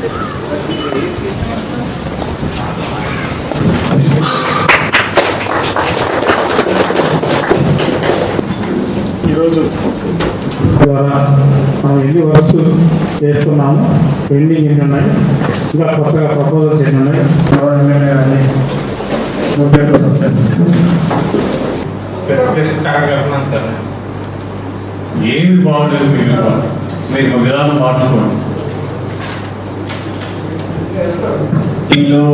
ఈరోజు ద్వారా మనం ఎన్ని వర్క్స్ చేస్తున్నాము పెండింగ్ ఎన్ని ఉన్నాయి ఇంకా కొత్తగా ప్రపోజల్స్ ఎన్ని ఉన్నాయి ఏమి బాగుండేది మీరు మీరు విధానం మార్చుకోండి దీనిలో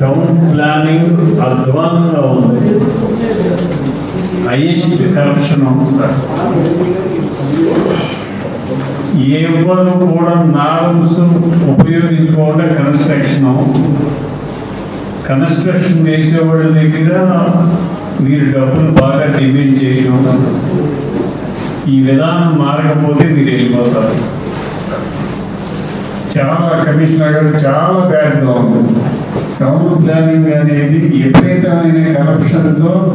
టౌన్ ప్లానింగ్ అధ్వానంగా ఉంది. హైయెస్ట్ కరప్షన్ ఎవరు కూడా నార్మ్స్ ఉపయోగించుకోవడం కన్స్ట్రక్షన్ కన్స్ట్రక్షన్ వేసేవాళ్ళ దగ్గర మీరు డబ్బులు బాగా డిమాండ్ చేయడం ఈ విధానం మారకపోతే మీరు వెళ్ళిపోతారు. చాలా కమిషనర్ గారు చాలా బ్యాడ్గా ఉంది టౌన్ ప్లానింగ్ అనేది విపరీతమైన కరప్షన్తో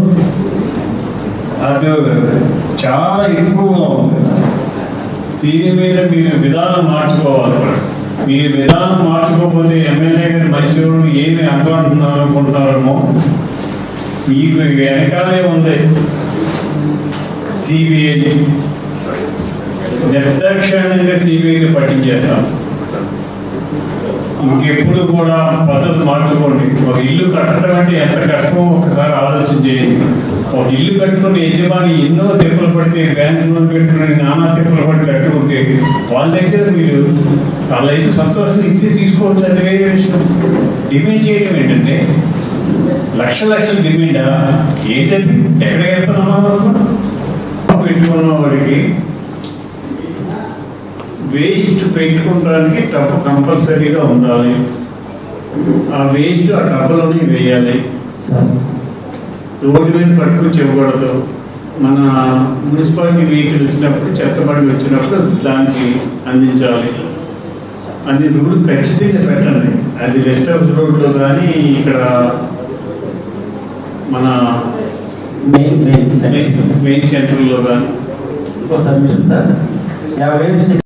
అది చాలా ఎక్కువగా ఉంది. దీని మీద మీరు విధానం మార్చుకోవాలి. మీరు విధానం మార్చుకోకపోతే ఎమ్మెల్యే గారు మంచివాడు ఏమి అంటున్నారు అనుకుంటున్నారేమో మీకు వెనకాలే ఉంది. సిబిఐ. నిర్దాక్షిణ్యంగా సిబిఐకి పట్టించేస్తాం. ఇంకెప్పుడు కూడా పద్ధతి మార్చుకోండి. ఒక ఇల్లు కట్టడం అంటే ఎంత కష్టమో ఒకసారి ఆలోచన చేయండి ఒక ఇల్లు కట్టుకుని యజమాని ఎన్నో తిప్పలు పడితే బ్యాంకులో పెట్టుకుని నానా తిప్పలు పడి కట్టుకుంటే వాళ్ళ దగ్గర మీరు వాళ్ళ అయితే సంతోషం ఇస్తే తీసుకోవచ్చు. అది వేరే విషయం. డిమాండ్ చేయడం ఏంటంటే లక్ష లక్షల డిమాండా ఏంటది ఎక్కడ వెళ్తున్నామా పెట్టుకున్న వాడికి వేస్ట్ పెట్టుకోవడానికి టబ్బు కంపల్సరీగా ఉండాలి. ఆ వేస్ట్ ఆ టబ్బులోనే వేయాలి. రోడ్డు మీద పట్టుకుని చెప్పకూడదు మన మున్సిపాలిటీ వెహికల్ వచ్చినప్పుడు చెత్త బండి వచ్చినప్పుడు దానికి అందించాలి. అది రూల్ ఖచ్చితంగా పెట్టండి. అది రెస్ట్ హౌస్ రోడ్లో కానీ ఇక్కడ మన మెయిన్ మెయిన్ సెంటర్లో కానీ. ఇంకో సబ్మిషన్ సార్. యాభై